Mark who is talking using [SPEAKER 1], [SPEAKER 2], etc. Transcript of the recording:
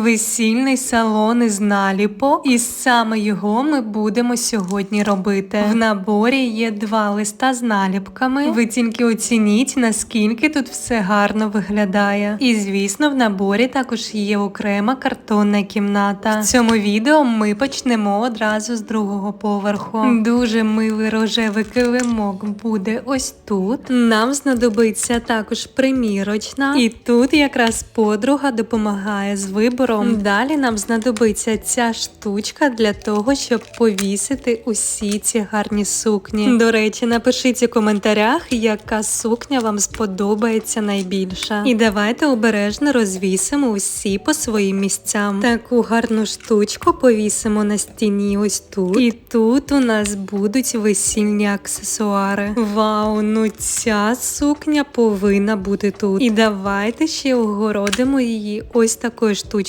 [SPEAKER 1] Весільний салон із наліпо, і саме його ми будемо сьогодні робити. В наборі є два листа з наліпками. Ви тільки оцініть, наскільки тут все гарно виглядає. І звісно, в наборі також є окрема картонна кімната. В цьому відео ми почнемо одразу з другого поверху. Дуже милий рожевий килимок буде ось тут. Нам знадобиться також примірочна, і тут якраз подруга допомагає з вибором. Далі нам знадобиться ця штучка для того, щоб повісити усі ці гарні сукні. До речі, напишіть у коментарях, яка сукня вам сподобається найбільше. І давайте обережно розвісимо усі по своїм місцям. Таку гарну штучку повісимо на стіні ось тут. І тут у нас будуть весільні аксесуари. Вау, ну ця сукня повинна бути тут. І давайте ще огородимо її ось такою штучкою.